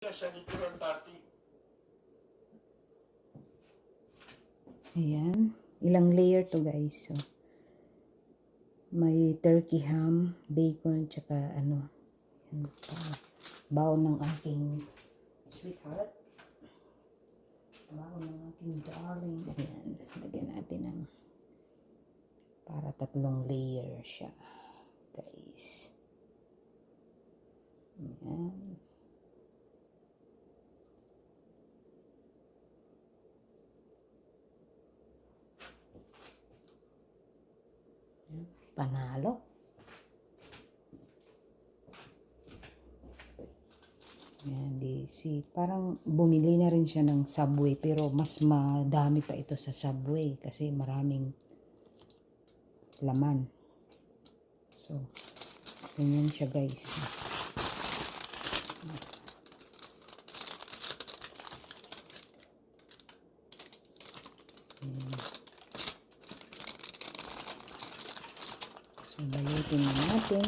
sa literal party. Ayan. Ilang layer to guys. So, may turkey ham, bacon, tsaka ano. Yan pa. Bao ng aking sweetheart. Bao ng aking darling. Ayan. Lagyan natin ng para tatlong layer siya. Guys. Ayan. Panalo. Yan, di, si, parang bumili na rin siya ng Subway pero mas madami pa ito sa Subway kasi maraming laman. So, ganyan siya guys. Ayan. So, balutin na natin.